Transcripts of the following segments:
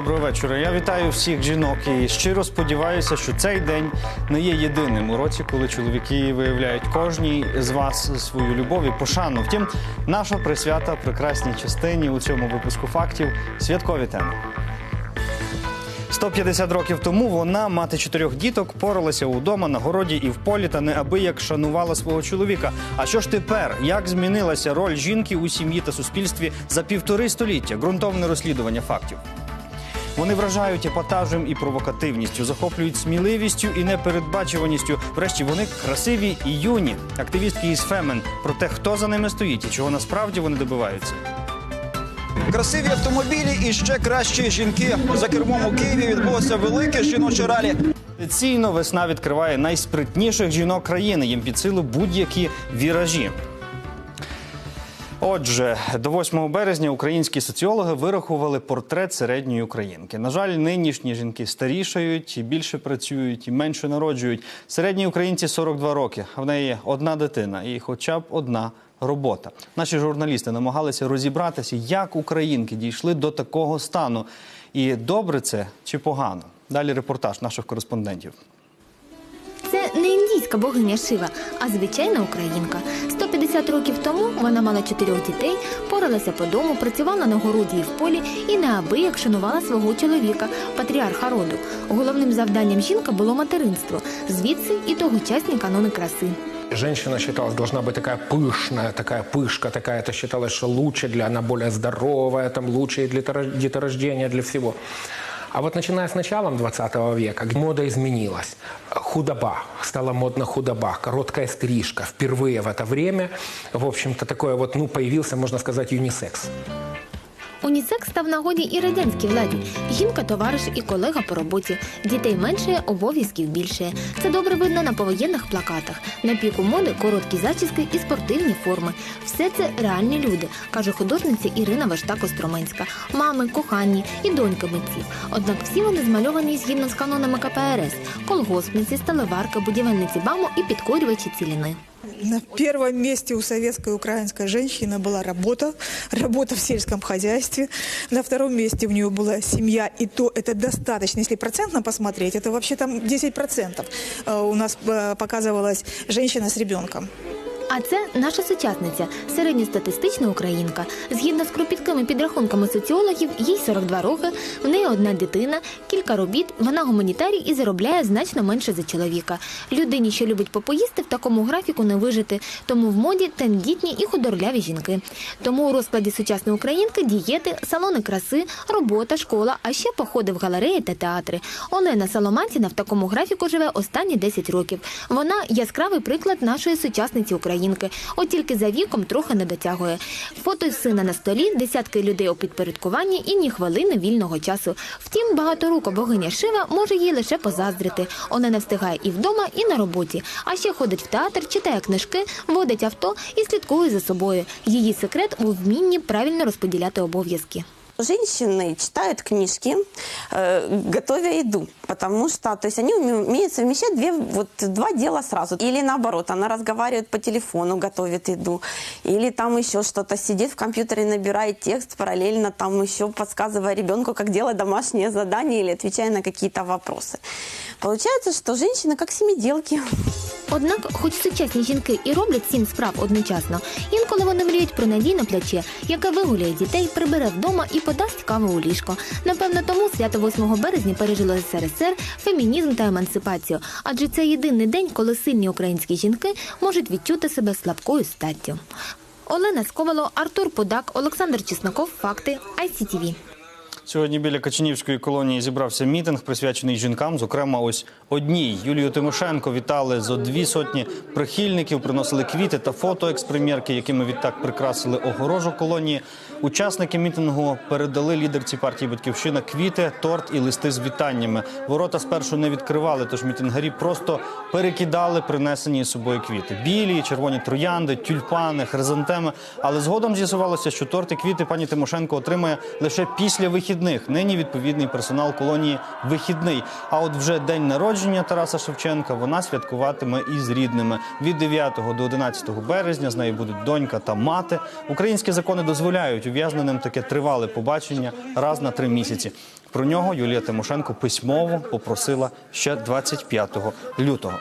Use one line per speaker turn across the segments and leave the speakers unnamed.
Доброго вечора. Я вітаю всіх жінок і щиро сподіваюся, що цей день не є єдиним у році, коли чоловіки виявляють кожній з вас свою любов і пошану. Втім, наша присвята прекрасній частині у цьому випуску фактів святкові теми. 150 років тому вона, мати чотирьох діток, поралася удома на городі і в полі та неабияк шанувала свого чоловіка. А що ж тепер? Як змінилася роль жінки у сім'ї та суспільстві за півтори століття? Ґрунтовне розслідування фактів. Вони вражають епатажем і провокативністю, захоплюють сміливістю і непередбачуваністю. Врешті вони красиві і юні. Активістки із Фемен про те, хто за ними стоїть і чого насправді вони добиваються.
Красиві автомобілі і ще кращі жінки. За кермом у Києві відбулося велике жіноче ралі.
Традиційно весна відкриває найспритніших жінок країни. Їм під силу будь-які віражі. Отже, до 8 березня українські соціологи вирахували портрет середньої українки. На жаль, нинішні жінки старішають і більше працюють, і менше народжують. Середній українці 42 роки, в неї одна дитина і хоча б одна робота. Наші журналісти намагалися розібратися, як українки дійшли до такого стану. І добре це чи погано? Далі репортаж наших кореспондентів.
Це не індійська богиня Шива, а звичайна українка. 150 років тому вона мала чотирьох дітей, поралася по дому, працювала на городі і в полі і неабияк шанувала свого чоловіка, патріарха роду. Головним завданням жінка було материнство, звідси і тогочасні канони краси.
Женщина считалась должна быть такая пышная, такая пышка, такая это считалось, что лучше для она более здоровая, там лучше и для деторож- деторождения, для всего. А вот начиная с началом 20 века мода изменилась. Худоба. Стала модна худоба, короткая стрижка. Впервые в это время, в общем-то, такое вот, ну, появился, можно сказать, юнисекс.
Унісекс став нагоді і радянській владі. Жінка, товариш і колега по роботі. Дітей менше, обов'язків більше. Це добре видно на повоєнних плакатах. На піку моди короткі зачіски і спортивні форми. Все це реальні люди, каже художниця Ірина Вашта-Костроменська. Мами, кохані і доньки митців. Однак всі вони змальовані згідно з канонами КПРС: колгоспниці, сталеварки, будівельниці БАМу і підкорювачі ціліни.
На первом месте у советской и украинской женщины была работа, работа в сельском хозяйстве. На втором месте у нее была семья, и то это достаточно. Если процентно посмотреть, это вообще там 10% э, у нас э, показывалась женщина с ребенком.
А це наша сучасниця, середньостатистична українка. Згідно з кропіткими підрахунками соціологів, їй 42 роки, в неї одна дитина, кілька робіт, вона гуманітарій і заробляє значно менше за чоловіка. Людині, що любить попоїсти, в такому графіку не вижити, тому в моді тендітні і худорляві жінки. Тому у розкладі сучасної українки дієти, салони краси, робота, школа, а ще походи в галереї та театри. Олена Соломатіна в такому графіку живе останні 10 років. Вона яскравий приклад нашої сучасниці українки. От тільки за віком трохи не дотягує. Фото сина на столі, десятки людей у підпорядкуванні і ні хвилини вільного часу. Втім, багаторука богиня Шива може їй лише позаздрити. Олена встигає і вдома, і на роботі. А ще ходить в театр, читає книжки, водить авто і слідкує за собою. Її секрет у вмінні правильно розподіляти обов'язки.
Женщины читают книжки, э, готовя еду, потому что, то есть они уме- умеют совмещать две, вот, два дела сразу. Или наоборот, она разговаривает по телефону, готовит еду, или там еще что-то, сидит в компьютере, набирает текст, параллельно там еще подсказывая ребенку, как делать домашнее задание или отвечая на какие-то вопросы. Получается, что женщины как семиделки.
Однак, хоч сучасні жінки і роблять сім справ одночасно, інколи вони мріють про надійне плече, яке вигуляє дітей, прибере вдома і подасть каву у ліжко. Напевно, тому свято 8 березня пережило СРСР, фемінізм та емансипацію. Адже це єдиний день, коли сильні українські жінки можуть відчути себе слабкою статтю. Олена Сковало, Артур Подак, Олександр Чесноков. Факти ICTV.
Сьогодні біля Качинівської колонії зібрався мітинг, присвячений жінкам. Зокрема, ось одній Юлію Тимошенко вітали зо дві сотні прихильників, приносили квіти та фото експрем'єрки, якими відтак прикрасили огорожу колонії. Учасники мітингу передали лідерці партії Батьківщина квіти, торт і листи з вітаннями. Ворота спершу не відкривали, тож мітингарі просто перекидали принесені з собою квіти. Білі, червоні троянди, тюльпани, хризантеми. Але згодом з'ясувалося, що торт і квіти пані Тимошенко отримає лише після вихідних. Нині відповідний персонал колонії вихідний. А от вже день народження Тараса Шевченка вона святкуватиме із рідними. Від 9 до 11 березня з нею будуть донька та мати. Українські закони дозволяють ув'язненим таке тривале побачення раз на три місяці. Про нього Юлія Тимошенко письмово попросила ще 25 лютого.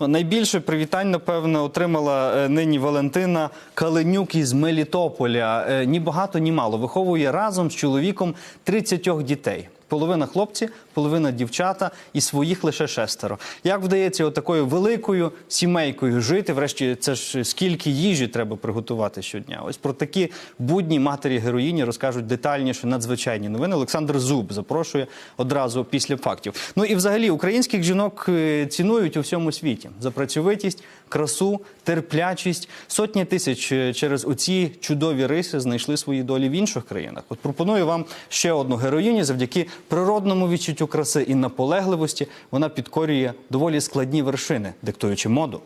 Ну, найбільше привітань, напевно, отримала е, нині Валентина Каленюк із Мелітополя. Е, Ні багато, ні мало. Виховує разом з чоловіком 30 дітей. Половина хлопці, половина дівчата і своїх лише шестеро. Як вдається отакою великою сімейкою жити? Врешті, це ж скільки їжі треба приготувати щодня. Ось про такі будні матері героїні розкажуть детальніше надзвичайні новини. Олександр Зуб запрошує одразу після фактів. Ну і взагалі українських жінок е, цінують у всьому світі за працьовитість, красу, терплячість. Сотні тисяч е, через оці чудові риси знайшли свої долі в інших країнах. От пропоную вам ще одну героїню завдяки природному відчуттю краси і наполегливості. Вона підкорює доволі складні вершини, диктуючи моду.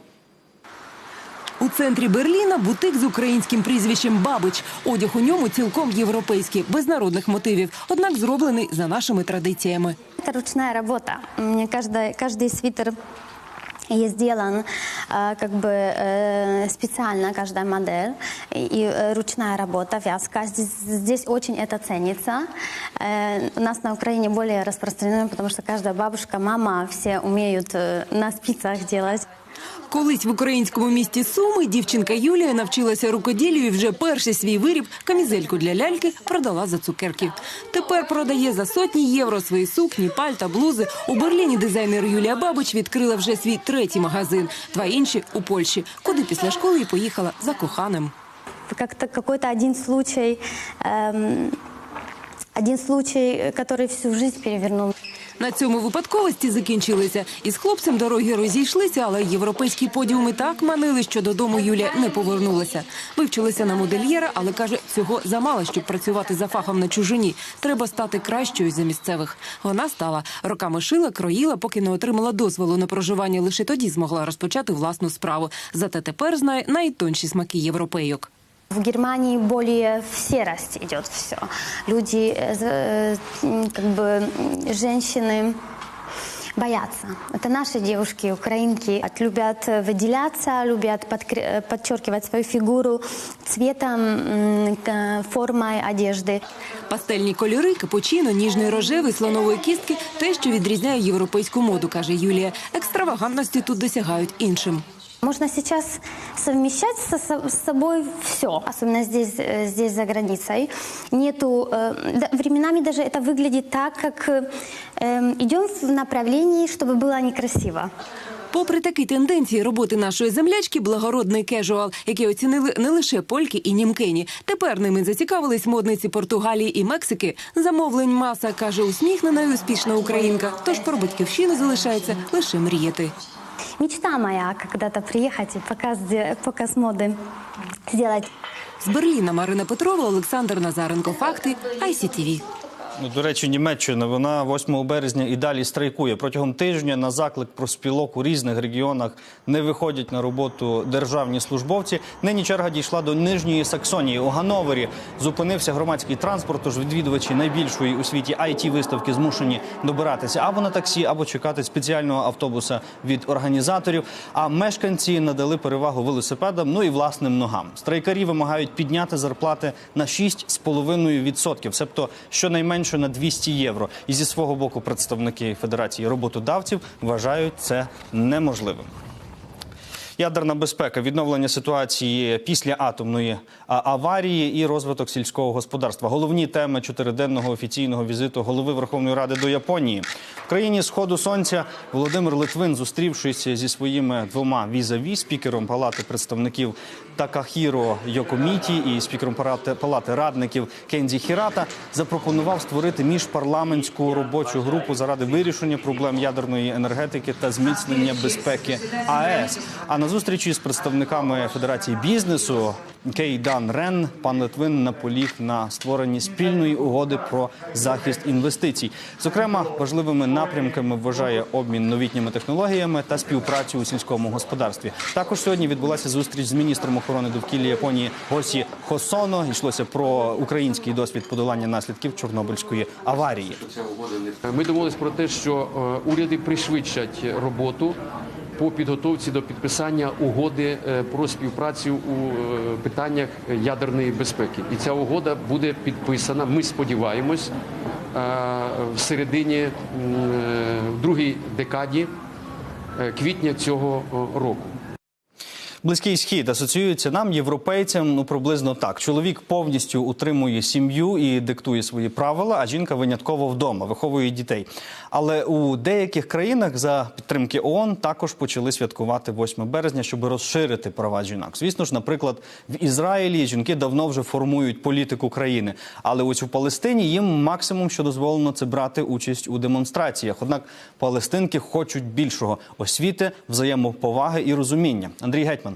У центрі Берліна бутик з українським прізвищем Бабич. Одяг у ньому цілком європейський, без народних мотивів, однак зроблений за нашими традиціями.
Это ручная работа. Мне каждый, каждый свитер и сделан э, как бы э, специально каждая модель и, и, э, ручная работа, вязка. Здесь, здесь очень это ценится. Э, у нас на Украине более распространено, потому что каждая бабушка, мама, все умеют э, на спицах делать.
Колись в українському місті Суми дівчинка Юлія навчилася рукоділлю і вже перший свій виріб камізельку для ляльки продала за цукерки. Тепер продає за сотні євро свої сукні, пальта, блузи. У Берліні дизайнер Юлія Бабич відкрила вже свій третій магазин. Два інші у Польщі, куди після школи і поїхала за коханим.
Как-то какой-то один случай, один случай, который всю жизнь перевернул.
На цьому випадковості закінчилися. Із хлопцем дороги розійшлися, але європейські подіуми так манили, що додому Юлія не повернулася. Вивчилася на модельєра, але каже, цього замало, щоб працювати за фахом на чужині. Треба стати кращою за місцевих. Вона стала роками шила, кроїла, поки не отримала дозволу на проживання. Лише тоді змогла розпочати власну справу. Зате тепер знає найтонші смаки європейок.
В Германии более в серость идет все. Люди, э, з- э, м, как бы м, женщины боятся. Это наши девушки, украинки, от- любят э, выделяться, любят подкре- э, подчеркивать свою фигуру цветом, м, к- формой одежды.
Пастельні кольори, капучино, ніжний рожевий, слонової кістки – те, що відрізняє європейську моду, каже Юлія. Екстравагантності тут досягають іншим.
Можно сейчас совмещать со- со- с собой все, особенно здесь, э, здесь за границей. Нету, э, да, временами даже это выглядит так, как э, эм, идем в направлении, чтобы было некрасиво.
Попри такі тенденції роботи нашої землячки, благородний кежуал, який оцінили не лише польки і німкені. Тепер ними зацікавились модниці Португалії і Мексики. Замовлень маса, каже усміхнена і успішна українка. Тож про батьківщину залишається лише мріяти.
Мечта моя когда-то приехать и показ, показ моды сделать.
З Берліна Марина Петрова, Олександр Назаренко. Факти ICTV.
Ну, до речі, Німеччина вона 8 березня і далі страйкує. Протягом тижня на заклик профспілок у різних регіонах не виходять на роботу державні службовці. Нині черга дійшла до Нижньої Саксонії. У Гановері зупинився громадський транспорт. Тож відвідувачі найбільшої у світі it виставки змушені добиратися або на таксі, або чекати спеціального автобуса від організаторів. А мешканці надали перевагу велосипедам, ну і власним ногам. Страйкарі вимагають підняти зарплати на 6,5%, себто щонайменше на 200 євро. І зі свого боку представники Федерації роботодавців вважають це неможливим. Ядерна безпека, відновлення ситуації після атомної аварії і розвиток сільського господарства. Головні теми чотириденного офіційного візиту голови Верховної Ради до Японії. В країні сходу сонця Володимир Литвин, зустрівшись зі своїми двома візаві, спікером Палати представників Такахіро Йокоміті і спікером Палати, радників Кензі Хірата, запропонував створити міжпарламентську робочу групу заради вирішення проблем ядерної енергетики та зміцнення безпеки АЕС. А на зустрічі з представниками Федерації бізнесу Кей Дан Рен пан Литвин наполіг на створенні спільної угоди про захист інвестицій. Зокрема, важливими напрямками вважає обмін новітніми технологіями та співпрацю у сільському господарстві. Також сьогодні відбулася зустріч з міністром охорони довкілля Японії Госі Хосоно. Йшлося про український досвід подолання наслідків Чорнобильської аварії.
Ми домовились про те, що е, уряди пришвидшать роботу по підготовці до підписання угоди е, про співпрацю у е, питаннях ядерної безпеки. І ця угода буде підписана. Ми сподіваємось в середині в другій декаді квітня цього року.
Близький схід асоціюється нам, європейцям, ну приблизно так. Чоловік повністю утримує сім'ю і диктує свої правила, а жінка винятково вдома виховує дітей. Але у деяких країнах за підтримки ООН також почали святкувати 8 березня, щоб розширити права жінок. Звісно ж, наприклад, в Ізраїлі жінки давно вже формують політику країни, але ось у Палестині їм максимум, що дозволено, це брати участь у демонстраціях. Однак палестинки хочуть більшого освіти, взаємоповаги і розуміння. Андрій Гетьман.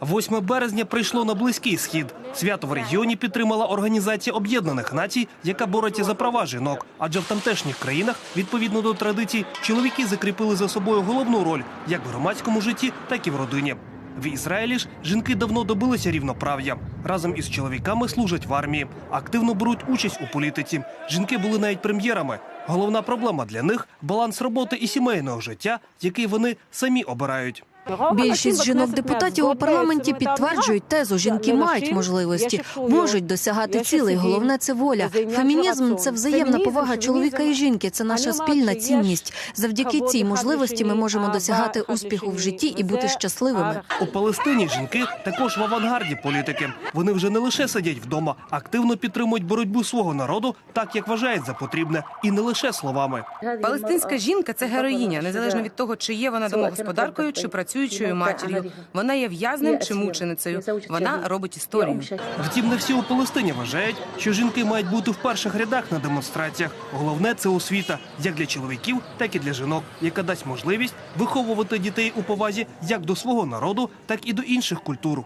8 березня прийшло на близький схід. Свято в регіоні підтримала Організація Об'єднаних Націй, яка бореться за права жінок. Адже в тамтешніх країнах, відповідно до традицій, чоловіки закріпили за собою головну роль як в громадському житті, так і в родині. В Ізраїлі ж жінки давно добилися рівноправ'я. Разом із чоловіками служать в армії, активно беруть участь у політиці. Жінки були навіть прем'єрами. Головна проблема для них баланс роботи і сімейного життя, який вони самі обирають.
Більшість жінок-депутатів у парламенті підтверджують тезу. Жінки мають можливості, можуть досягати цілей. Головне це воля. Фемінізм це взаємна повага чоловіка і жінки. Це наша спільна цінність. Завдяки цій можливості ми можемо досягати успіху в житті і бути щасливими.
У Палестині жінки також в авангарді політики. Вони вже не лише сидять вдома, активно підтримують боротьбу свого народу, так як вважають за потрібне, і не лише словами.
Палестинська жінка це героїня, незалежно від того, чи є вона домогосподаркою, чи працюючою матір'ю. Вона є в'язнем чи мученицею. Вона робить історію.
Втім, не всі у Палестині вважають, що жінки мають бути в перших рядах на демонстраціях. Головне це освіта, як для чоловіків, так і для жінок, яка дасть можливість виховувати дітей у повазі як до свого народу, так і до інших культур.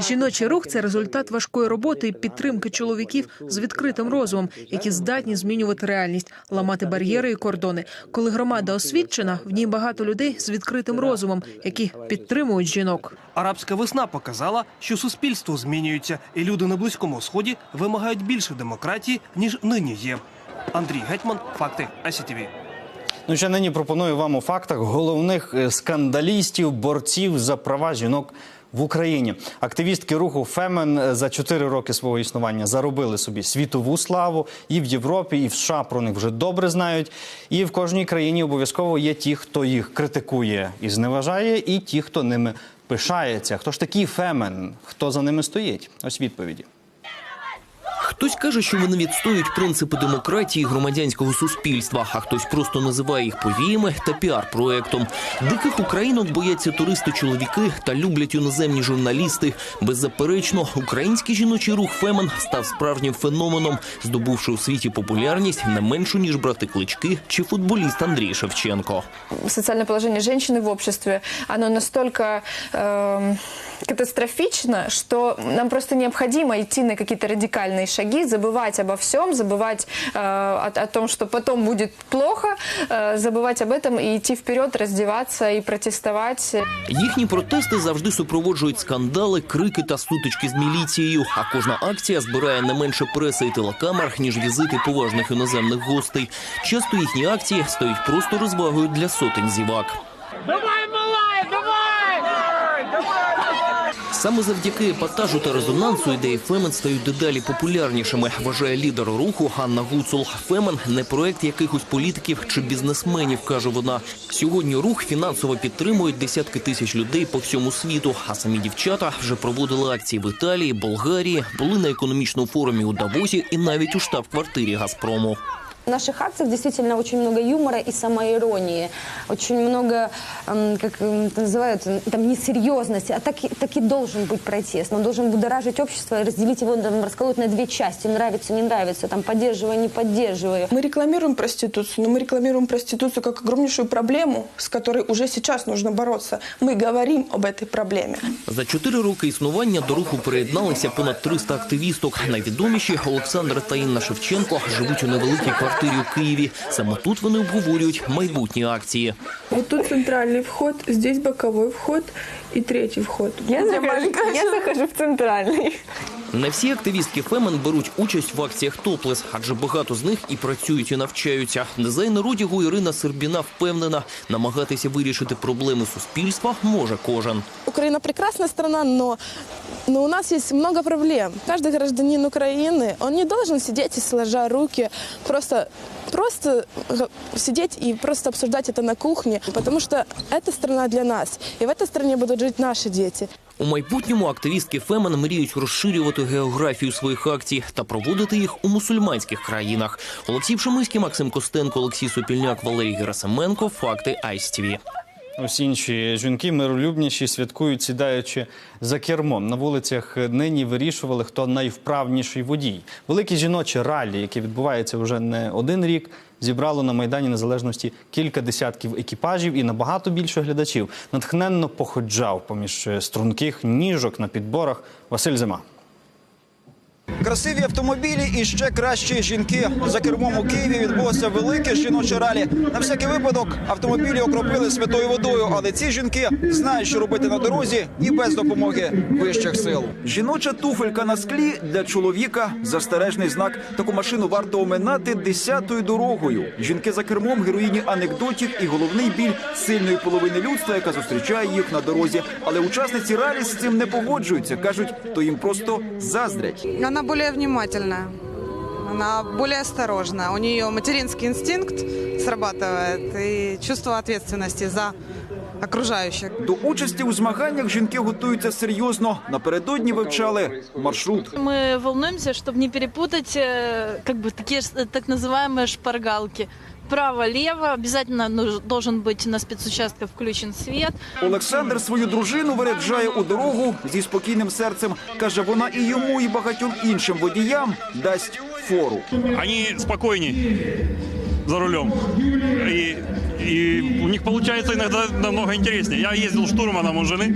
Жіночий рух це результат важкої роботи і підтримки чоловіків з відкритим розумом, які здатні змінювати реальність, ламати бар'єри і кордони. Коли громада освічена, в ній багато людей з відкритим розумом, які підтримують жінок.
Арабська весна показала, що суспільство змінюється, і люди на близькому сході вимагають більше демократії ніж нині є. Андрій Гетьман, факти АСІТВ.
Ну, ще нині пропоную вам у фактах головних е, скандалістів, борців за права жінок в Україні. Активістки руху Фемен за 4 роки свого існування заробили собі світову славу і в Європі, і в США про них вже добре знають. І в кожній країні обов'язково є ті, хто їх критикує і зневажає, і ті, хто ними пишається. Хто ж такий Фемен? Хто за ними стоїть? Ось відповіді.
Хтось каже, що вони відстоюють принципи демократії громадянського суспільства, а хтось просто називає їх повіями та піар-проектом. Диких українок бояться туристи-чоловіки та люблять іноземні журналісти. Беззаперечно, український жіночий рух Фемен став справжнім феноменом, здобувши у світі популярність не меншу ніж брати клички чи футболіст Андрій Шевченко.
социальное положение женщины в обществе, оно настолько эм, катастрофично, что нам просто необходимо идти на какие-то радикальные шаги, забывать обо всем, забывать э, о, о том, что потом будет плохо, э, забывать об этом и идти вперед, раздеваться и протестовать.
Їхні протести завжди супроводжують скандали, крики та сутички з міліцією. А кожна акція збирає не менше преси і телекамер, ніж візити поважних іноземних гостей. Часто їхні акції стають просто розвагою для сотень зівак. Саме завдяки епатажу та резонансу ідеї Фемен стають дедалі популярнішими, вважає лідер руху Ганна Гуцул. Фемен не проект якихось політиків чи бізнесменів, каже вона. Сьогодні рух фінансово підтримують десятки тисяч людей по всьому світу. А самі дівчата вже проводили акції в Італії, Болгарії, були на економічному форумі у Давосі і навіть у штаб-квартирі Газпрому.
В наших акциях действительно очень много юмора и самоиронии, очень много, эм, как эм, это называют, там, несерьезности, а так, и- так и должен быть протест. Он должен будоражить общество и разделить его, там, расколоть на две части, нравится, не нравится, там, поддерживаю, не поддерживаю.
Мы рекламируем проституцию, но мы рекламируем проституцию как огромнейшую проблему, с которой уже сейчас нужно бороться. Мы говорим об этой проблеме.
За чотири роки існування до руху приєдналися понад 300 активісток. Найвідоміші Олександра та Інна Шевченко живуть у невеликій квартирі у Києві. Саме тут вони обговорюють майбутні акції.
Вот тут центральний вход, здесь боковий вход і третій вход.
Я захожу, я захожу в центральный.
Не всі активістки Фемен беруть участь в акціях топлес, адже багато з них і працюють, і навчаються. Дизайнер одягу Ірина Сербіна впевнена, намагатися вирішити проблеми суспільства може кожен.
Украина прекрасная страна, но, но у нас есть много проблем. Каждый гражданин Украины, он не должен сидеть и сложа руки, просто, просто г- сидеть и просто обсуждать это на кухне, потому что эта страна для нас, и в этой стране будут жить наши дети.
У майбутньому активістки Фемен мріють розширювати географію своїх акцій та проводити їх у мусульманських країнах. Олексій Пшемиський, Максим Костенко, Олексій Сопільняк, Валерій Герасименко. Факти ICTV.
Усі інші жінки миролюбніші святкують, сідаючи за кермом. На вулицях нині вирішували, хто найвправніший водій. Велике жіноче ралі, яке відбувається вже не один рік, зібрало на майдані незалежності кілька десятків екіпажів і набагато більше глядачів. Натхненно походжав поміж струнких ніжок на підборах Василь Зима.
Красиві автомобілі і ще кращі жінки. За кермом у Києві відбулося велике жіноче ралі. На всякий випадок автомобілі окропили святою водою, але ці жінки знають, що робити на дорозі і без допомоги вищих сил. Жіноча туфелька на склі для чоловіка застережний знак. Таку машину варто оминати десятою дорогою. Жінки за кермом героїні анекдотів і головний біль сильної половини людства, яка зустрічає їх на дорозі. Але учасниці ралі з цим не погоджуються. кажуть, то їм просто заздрять
Она более внимательная, она более осторожна. У нее материнский инстинкт срабатывает и чувство ответственности за окружающих.
До участі у змаганнях жінки готуються серйозно. Напередодні вивчали маршрут.
Мы волнуемся, чтобы не перепутать э, как бы такие э, так называемые шпаргалки. Право-лево, обязательно должен быть на спецучастках включен свет.
Олександр свою дружину виряджає у дорогу зі спокійним серцем. каже, вона і йому, і багатьом іншим водіям дасть фору.
Вони спокійні за рулем. И, и у них получается иногда намного интереснее. Я ездил штурманом у жены.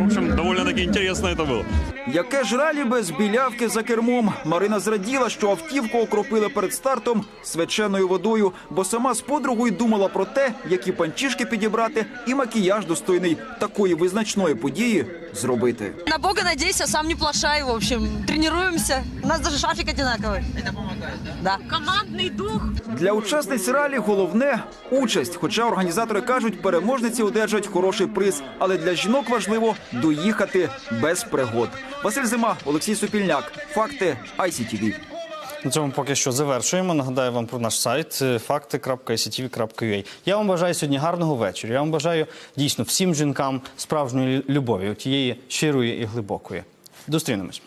В общем, довольно-таки интересно это было.
Яке ж ралі без білявки за кермом? Марина зраділа, що автівку окропили перед стартом свяченою водою, бо сама з подругою думала про те, які панчішки підібрати, і макіяж достойний такої визначної події зробити.
На Бога надейся, сам не плашай, в общем. Тренируемся. У нас даже шафик одинаковый. Это помогает, да? Да. Командный дух.
Для учасниць ралі головне участь. Хоча організатори кажуть, переможниці одержать хороший приз, але для жінок важливо доїхати без пригод. Василь Зима, Олексій Супільняк. Факти ICTV.
На цьому поки що завершуємо. Нагадаю вам про наш сайт е, fakti.ictv.ua. Я вам бажаю сьогодні гарного вечора. Я вам бажаю дійсно всім жінкам справжньої любові, тієї щирої і глибокої. Зустрінемось.